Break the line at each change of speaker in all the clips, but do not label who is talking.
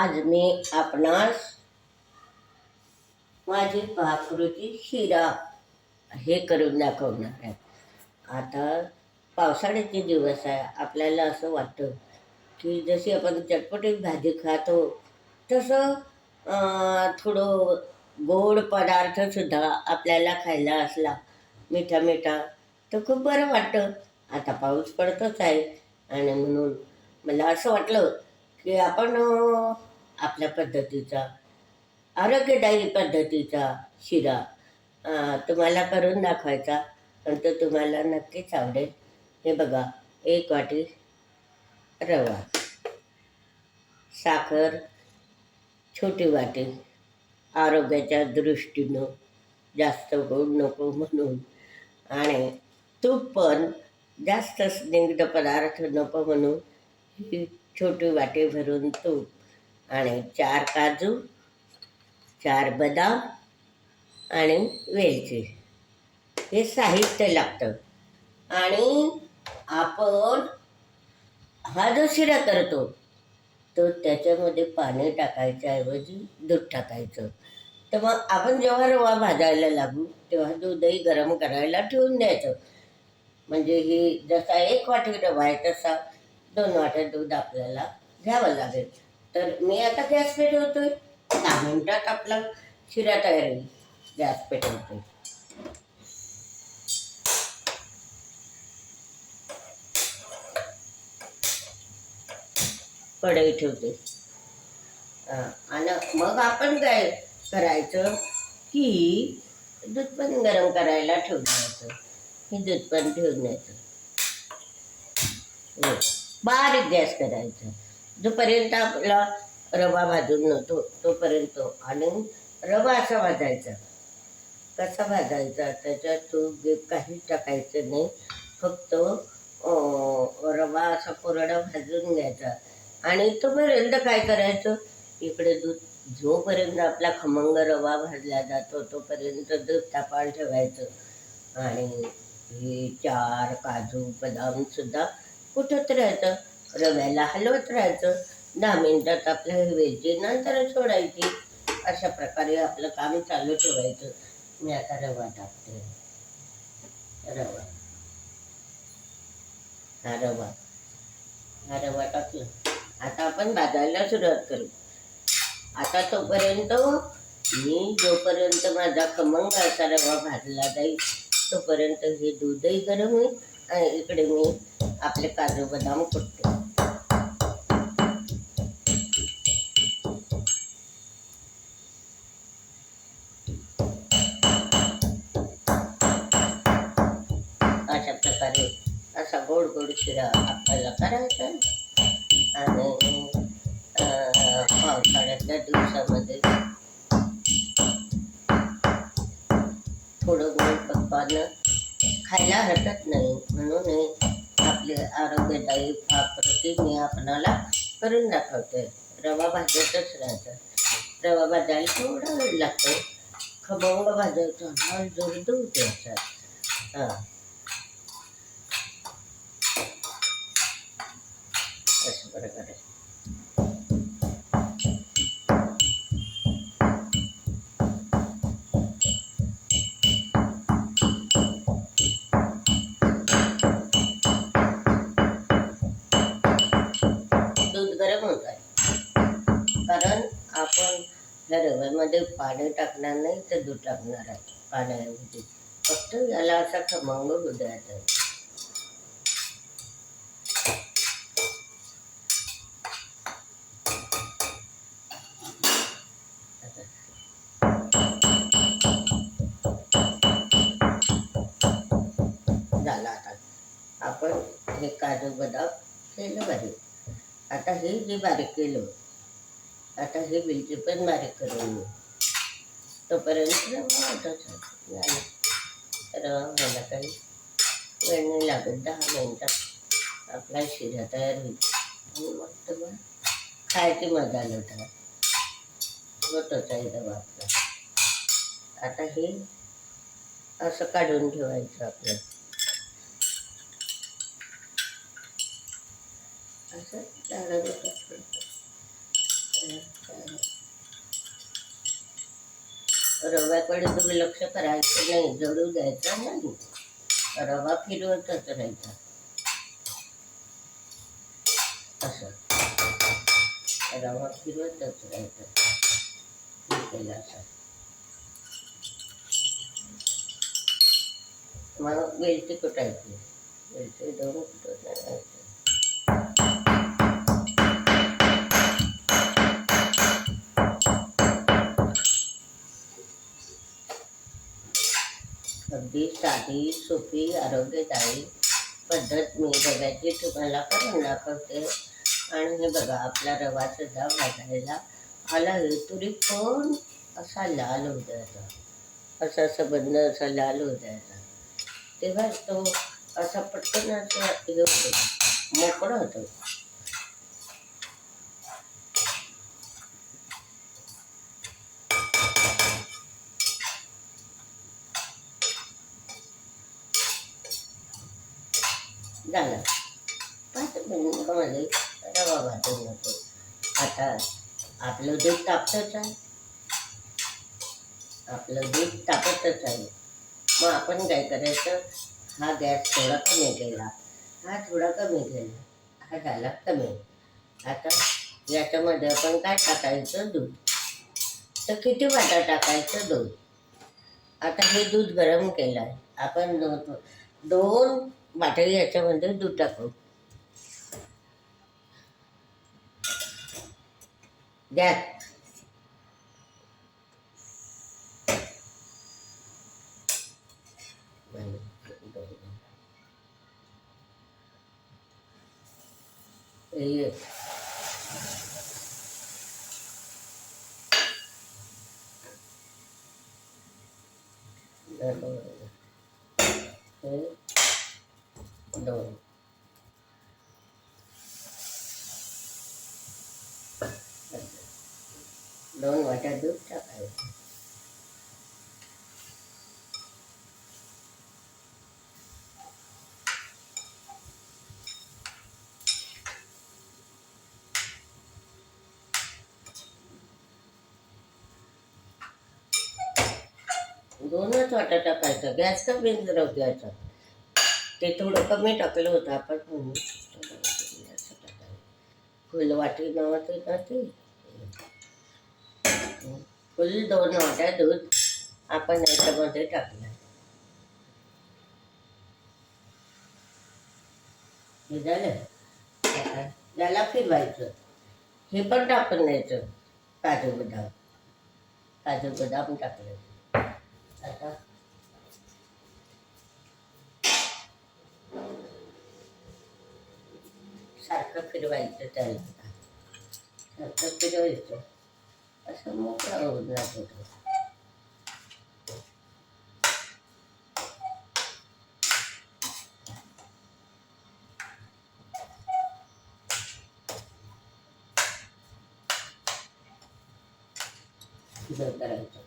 आज मी आपणास माझी पाकृती शिरा हे करून दाखवणार आहे. आता पावसाळ्याचे दिवस आहे. आपल्याला असं वाटतं की जशी आपण चटपटीत भाजी खातो तसं थोडं गोड पदार्थसुद्धा आपल्याला खायला असला मिठा मिठा तर खूप बरं वाटतं. आता पाऊस पडतोच आहे आणि म्हणून मला असं वाटलं की आपण आपल्या पद्धतीचा आरोग्यदायी पद्धतीचा शिरा तुम्हाला करून दाखवायचा आणि तो तुम्हाला नक्कीच आवडेल. हे बघा एक वाटी रवा साखर छोटी वाटी आरोग्याच्या दृष्टीनं जास्त गोड नको म्हणून आणि तूप पण जास्त स्निग्ध पदार्थ नको म्हणून ही छोटी वाटी भरून तूप आणि चार काजू चार बदाम आणि वेलची. हे साहित्य लागतं. आणि आपण हा जो शिरा करतो तो त्याच्यामध्ये पाणी टाकायच्या ऐवजी दूध टाकायचं. तर मग आपण जेव्हा रवा भाजायला लागू तेव्हा दूधही गरम करायला ठेवून द्यायचं. म्हणजे ही जसा एक वाटी रवा आहे तसा दोन वाट्या दूध आपल्याला घ्यावं लागेल. तर मी आता गॅस पेटवतोय. दहा मिनिटात आपला शिरा तयार होईल. गॅस पेटवतोय. कढई ठेवते आणि मग आपण काय करायचं की दूध पण गरम करायला ठेवून हे दूध पण ठेवून द्यायचं बारीक गॅस करायचं. जोपर्यंत आपला रवा भाजून नव्हतो तोपर्यंत आणि रवा असा भाजायचा. कसा भाजायचा? त्याच्यात तूप बीप टाकायचं नाही फक्त रवा असा कोरडा भाजून घ्यायचा. आणि तोपर्यंत काय करायचं? इकडे दूध जोपर्यंत आपला खमंग रवा भाजला जातो तोपर्यंत दूध तापाल ठेवायचं. आणि हे चार काजू बदाम सुद्धा कुठत राहायचं रव्याला हलवत राहायचं. दहा मिनटात आपल्या वेलची नंतर सोडायची. अशा प्रकारे आपलं काम चालू ठेवायचं. मी आता रवा टाकते. रवा. हा रवा. हा रवा टाकला. आता आपण भाजायला सुरुवात करू. आता तोपर्यंत मी जोपर्यंत माझा खमंग असा रवा भाजला जाईल तोपर्यंत हे दूधही गरम होईल. आणि इकडे मी आपले काजू बदाम कुटते. शिरा आपल्याला करायचा आणि पावसाळ्याच्या पावसाळ्यातल्या दिवसामध्ये थोडं गोड पक्वान खायला हरकत नाही. म्हणून हे आपले आरोग्यदायी पाककृती मी आपणाला करून दाखवते रवा भाजतच राहतं. रवा भाजायला थोडा वेळ लागतो. खमंग भाजायचा. हा जोरदूर द्यायचा. हां अशा प्रकारे दूध गरम होत आहे कारण आपण ह्या रव्यामध्ये पाणी टाकणार नाही तर दूध टाकणार आहे. पाण्यामध्ये फक्त याला असा खमंग होऊ द्यायचा काजू बदाम केलं बारीक आता हे जे बारीक केलं. आता हे बिलची पण बारीक करून घेऊ. तोपर्यंत रवा होताच रवा काही वेळ नाही लागत. दहा मिनटात आपला शिरा तयार होईल. आणि मग तुम्हाला खायची मजा लोटा होतोच आहे आपला. आता हे असं काढून ठेवायचं आपल्याला रव्याकडे तुम्ही लक्ष करायचं नाही जळू द्यायचा नाही रवा फिरवतच राहायचा असं रवा फिरवतच राहायचा केला मग वेलची कुटायची वेलची दोन अगदी साधी सोपी आरोग्यदायी पद्धत मी बघायची तुम्हाला पण दाखवते. आणि हे बघा आपला रवा सुद्धा भाजायला आला आहे. तुरी पण असा लाल होऊ द्यायचा. असा असं बंद असा लाल होऊ द्यायचा. तेव्हा तो असा पटकन असं हे होतो मोकळा होतो. झालं. पाच मिनिटामध्ये रवा भाजून नको आता आपलं दूध तापतच आहे. आपलं दूध तापतच आहे. मग आपण काय करायचं? हा गॅस थोडा कमी केला. हा थोडा कमी केला. हा झाला कमी. आता याच्यामध्ये आपण काय टाकायचं? दूध. तर किती वाटा टाकायचं? दूध. आता हे दूध गरम केलं आहे आपण दोन दोन वाटे याच्यामध्ये दूध टाकू गॅस हे हे दोन दोन वाट्या दूध टाकायचं दोनच वाटा टाकायचं. गॅस कमी जरव द्यायचा ते थोडं कमी टाकलं होतं आपण. म्हणून असं फुल वाटी ना ती फुल दोन वाट्या दूध आपण याच्यामध्ये टाकलं. हे झालं त्याला याला फिरवायचं. हे पण टाकून द्यायचं काजू बदाम. काजू बदाम टाकलं. आता सारखं फिरवायचं त्याला. सारखं फिरवायचं. असं मोकळा होऊन जात तो. करायचं.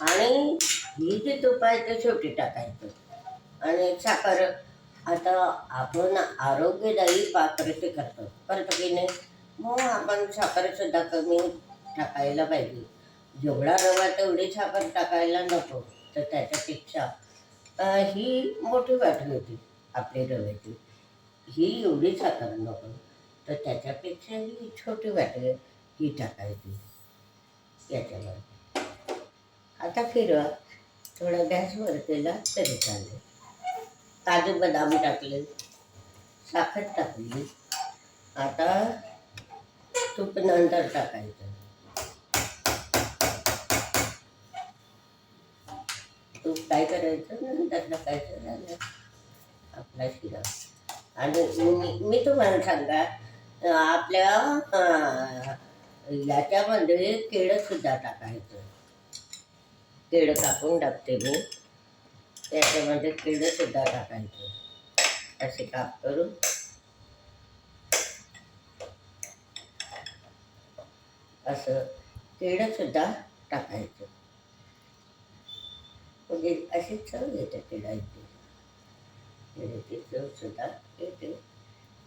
आणि ही जी तुपायचं शेवटी टाकायचं. आणि साखर आता आपण आरोग्यदायी पाककृती करतो. करतो की नाही मग आपण साखरसुद्धा कमी टाकायला पाहिजे. जेवढा रवा तेवढी साखर टाकायला नको तर त्याच्यापेक्षा ही मोठी वाटी होती आपली रव्याची. ही एवढी साखर नको तर त्याच्यापेक्षा ही छोटी वाटी ही टाकायची. याच्यावर. आता फिरवा. थोडा गॅसवर केला तरी चालेल. काजू बदाम टाकले. साखर टाकली. आता तूप नंतर टाकायचं. तूप काय करायचं? नंतर टाकायचं झालं. आपला शिरा. आणि मी मी तुम्हाला सांगा आपल्या याच्यामध्ये याच्यामध्ये केळंसुद्धा टाकायचं. केळं कापून टाकते मी. त्याच्यामध्ये केळं सुद्धा असे काप करून. असं केळं सुद्धा टाकायचं. म्हणजे अशी चव येते केळाची केळीची चव सुद्धा येते.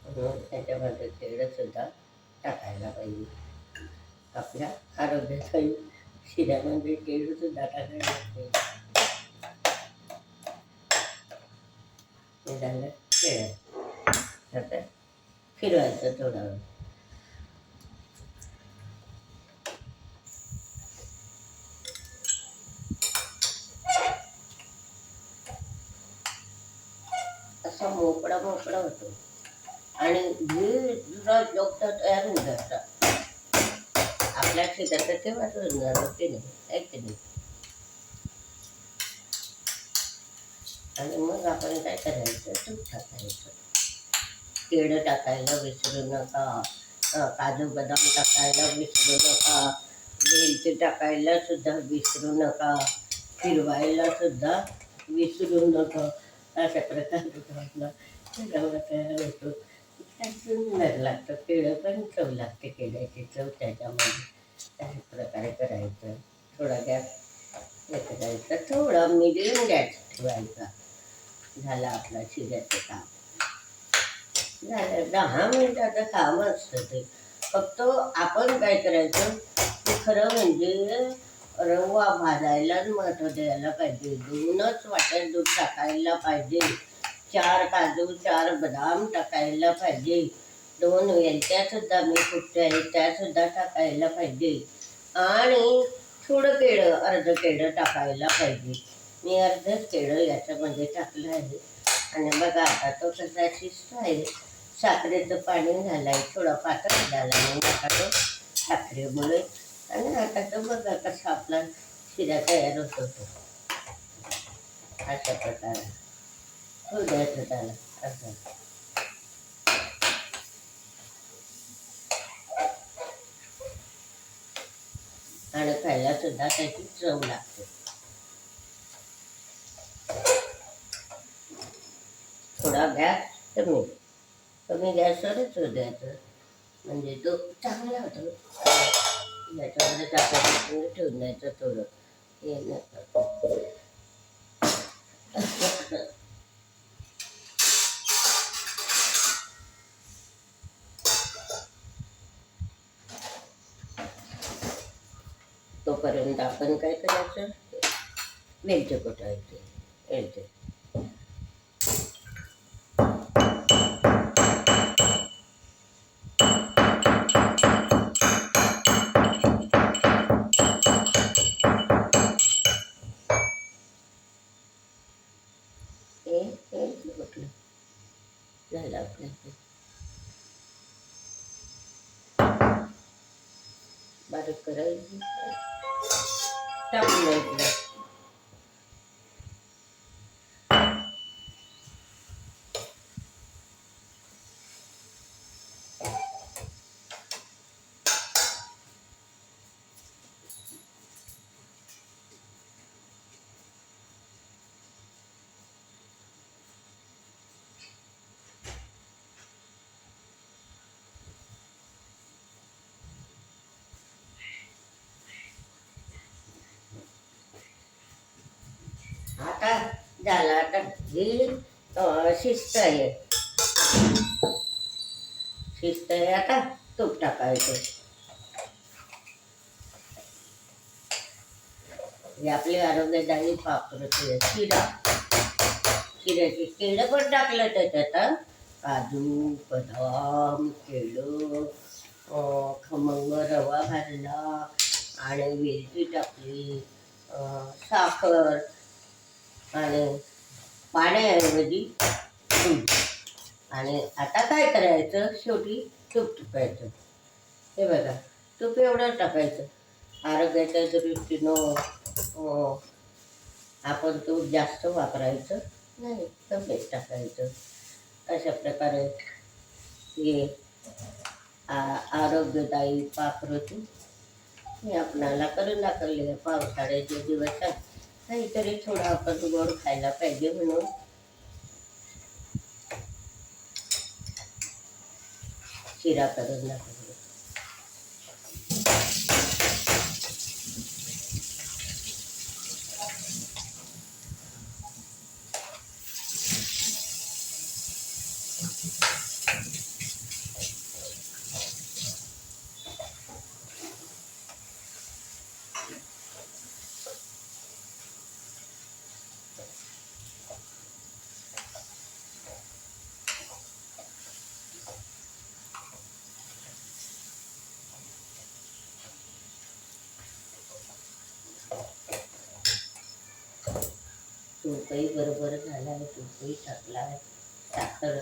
म्हणून त्याच्यामध्ये केळं सुद्धा टाकायला पाहिजे. आपल्या आरोग्यासाठी. शिऱ्यामध्ये केळी सुद्धा टाकायला लागते हे झालं केळं आता फिरवायचं थोडा वेळ असा मोकळा मोकळा होतो आणि दुसरा लोक तयार होऊन जातात आपल्या शेतात ते वाटून जाणार ते नाही ऐकते नाही आणि मग आपण काय करायचं? तूप टाकायचं. केळं टाकायला विसरू नका. काजू बदाम टाकायला विसरू नका. वेलची टाकायला सुद्धा विसरू नका. फिरवायला सुद्धा विसरू नका. अशा प्रकारे आपला तयार होतो. काय सुंदर लागतं. केळं पण चव लागते केळ्याची चव त्याच्यामध्ये अशा प्रकारे करायचं. थोडा गॅस हे करायचा. थोडा मिडियम गॅस ठेवायचा. झालं आपला शिऱ्याचं काम. झालं. दहा मिनिटाचं काम असतं ते. फक्त आपण काय करायचं ते खरं म्हणजे रवा भाजायलाच महत्त्व द्यायला पाहिजे. दोनच वाटर दूध टाकायला पाहिजे. चार काजू चार बदाम टाकायला पाहिजे. दोन वेलच्यासुद्धा मी कुठच्या आहेत त्यासुद्धा टाकायला पाहिजे. आणि थोडं केळं अर्ध केळं टाकायला पाहिजे. मी अर्धच केळं याच्यामध्ये टाकलं आहे. आणि बघा आता तो कसा शिस्त आहे. साखरेचं पाणी झालं आहे थोडा पातळ झाला आहे. आता तो साखरेमुळे. आणि आता तो बघा कसा आपला शिरा तयार होतो तो. अशा प्रकारे. हो द्यायचं त्याला. असं. आणि खायला सुद्धा त्याची चव लागते. थोडा गॅस कमी. कमी गॅसवरच द्यायचं. म्हणजे तो चांगला होतो. याच्यामध्ये टाकायचं ठेवून द्यायचं थोडं. हे नका तोपर्यंत आपण काय करायचं? वेलचे कुटायचे वेलचे. झालं आपलं बारीक करायची टाकून द्यायचं आता त्याला आता ही शिस्त आहे शिस्त आहे आता तूप टाकायचं. हे आपली आरोग्यदायी पाककृती आहे शिरा शिऱ्याची केळं पण टाकलं त्याच्यात काजू बदाम केळं खमंग रवा भाजला आणि वेलची टाकली साखर. आणि पाण्याऐवजी आणि आता काय करायचं? शेवटी तूप टाकायचं हे बघा तूप एवढं टाकायचं. आरोग्याच्या दृष्टीनं आपण तूप जास्त वापरायचं नाही कमीच टाकायचं. अशा प्रकारे हे आ- आरोग्यदायी पाककृती मी आपणाला करून दाखवले पावसाळ्याचे दिवस आहेत. काहीतरी थोडं आपण गोड खायला पाहिजे म्हणून. शिरा करून दाखवली तूपही बरोबर झाला आहे तूपही टाकला आहे साखर.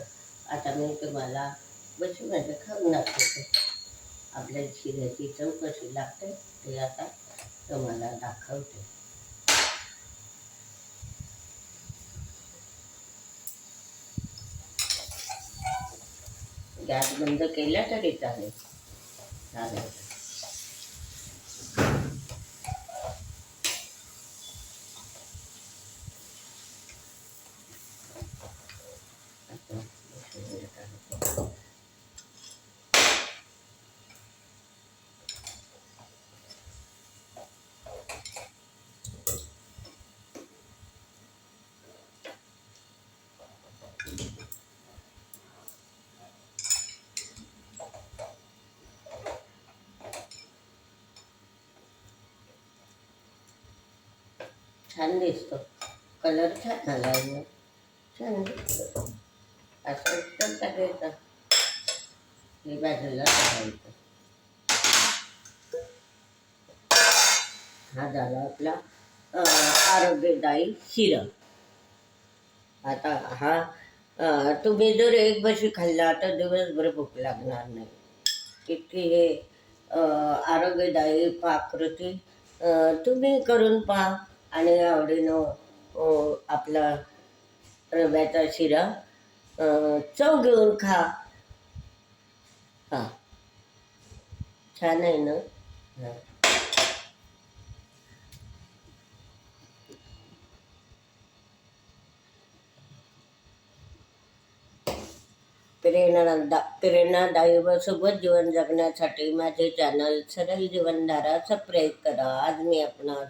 आता मी तुम्हाला बशी माझं खाऊन दाखवते. आपल्या शिऱ्याची चव कशी लागते ते आता तुम्हाला दाखवते. गॅस बंद केला तरी चालेल. चालेल आता बशी टाकते. छान दिसतो. कलर छान आला आहे. छान दिसतो. असं एकदम टाकायचं हे बाजूला टाकायचं हा झाला आपला आरोग्यदायी सिरम आता हा तुम्ही जर एक बशी खाल्ला तर दिवसभर भूक लागणार नाही. इतकी हे आरोग्यदायी पाककृती तुम्ही करून पहा. आणि आवडीनं आपला रव्याचा शिरा चव घेऊन खा. हा. छान आहे ना? हां प्रेरणा प्रेरणादायी व सोबत जीवन जगण्यासाठी माझे चॅनल सरळ जीवनधारा सबस्क्राईब करा. आज मी आपणास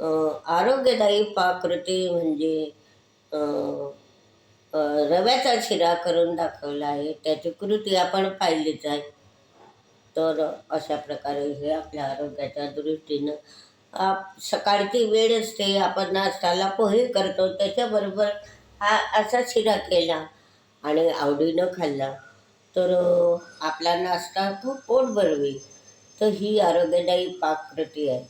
आरोग्यदायी पाककृती म्हणजे रव्याचा शिरा करून दाखवला आहे. त्याची कृती आपण पाहिलीच आहे. तर अशा प्रकारे हे आपल्या आरोग्याच्या दृष्टीनं आप सकाळची वेळ असते आपण नाश्त्याला पोहे करतो त्याच्याबरोबर हा असा शिरा केला आणि आवडीनं खाल्ला. तर आपला नाश्ता खूप पोट भरवी तर ही आरोग्यदायी पाककृती आहे.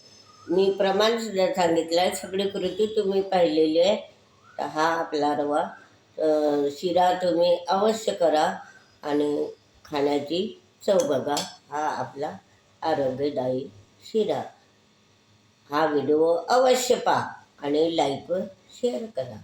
मी प्रमाण सुद्धा सांगितलं आहे सगळी कृती तुम्ही पाहिलेली आहे. तर हा आपला रवा. शिरा तुम्ही अवश्य करा आणि खाण्याची चव बघा. हा आपला आरोग्यदायी शिरा. हा व्हिडिओ अवश्य पहा आणि लाईक शेअर करा.